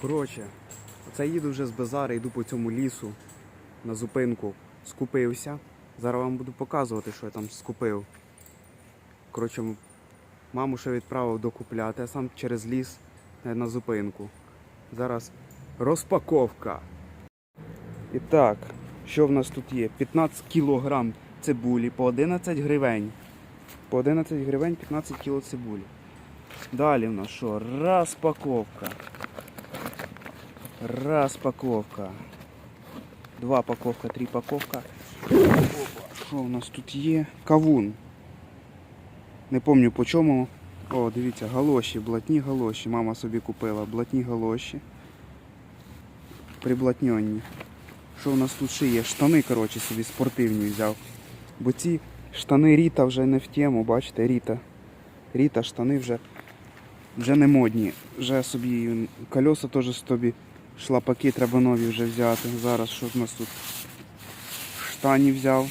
Коротше, оце їду вже з базара, йду по цьому лісу на зупинку. Скупився. Зараз вам буду показувати, що я там скупив. Коротше, маму ще відправив докупляти, а сам через ліс е, на зупинку. Зараз розпаковка. І так, що в нас тут є? 15 кілограм цибулі по 11 гривень. По 11 гривень 15 кіло цибулі. Далі в нас що? Розпаковка. Розпаковка. Два паковка, три паковка. Що у нас тут є? Кавун. Не пам'ятаю по чому. О, дивіться, галоші, блатні галоші. Мама собі купила блатні галоші. Приблатньонні. Що у нас тут ще є? Штани, коротше, собі спортивні взяв. Бо ці штани Ріта вже не в тему, бачите, Ріта. Ріта, штани вже, вже не модні. Вже собі кольоса теж собі шлапаки треба нові вже взяти. Зараз що в нас тут? Штані взяв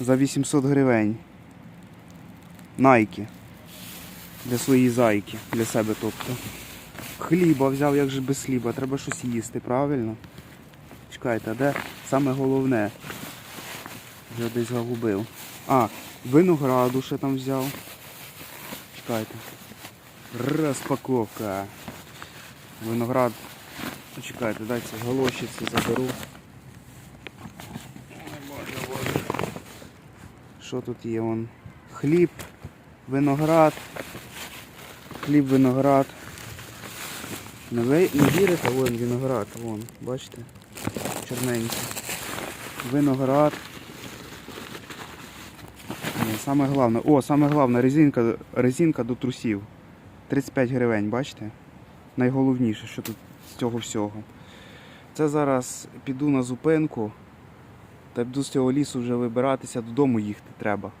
за 800 гривень. Найки. Для своєї зайки, для себе тобто. Хліба взяв, як же без хліба, треба щось їсти, правильно? Чекайте, а де саме головне? Вже десь загубив. А, винограду ще там взяв. Чекайте. Розпаковка. Виноград. Ну, Чекайте, дайте галошиці заберу. Що тут є? Вон? Хліб, виноград. Хліб, виноград. Не, ви, не вірите, вон виноград, вон, бачите? Чорненький. Виноград. Ні, саме головне. О, саме головне, резинка, резинка до трусів. 35 гривень, бачите? Найголовніше, що тут з цього всього. Це зараз піду на зупинку та буду з цього лісу вже вибиратися, додому їхати треба.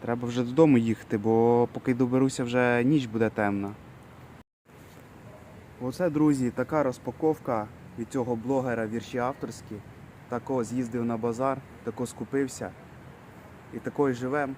Треба вже додому їхати, бо поки доберуся вже ніч буде темна. Оце, друзі, така розпаковка від цього блогера вірші авторські. Тако з'їздив на базар, тако скупився і такою живем.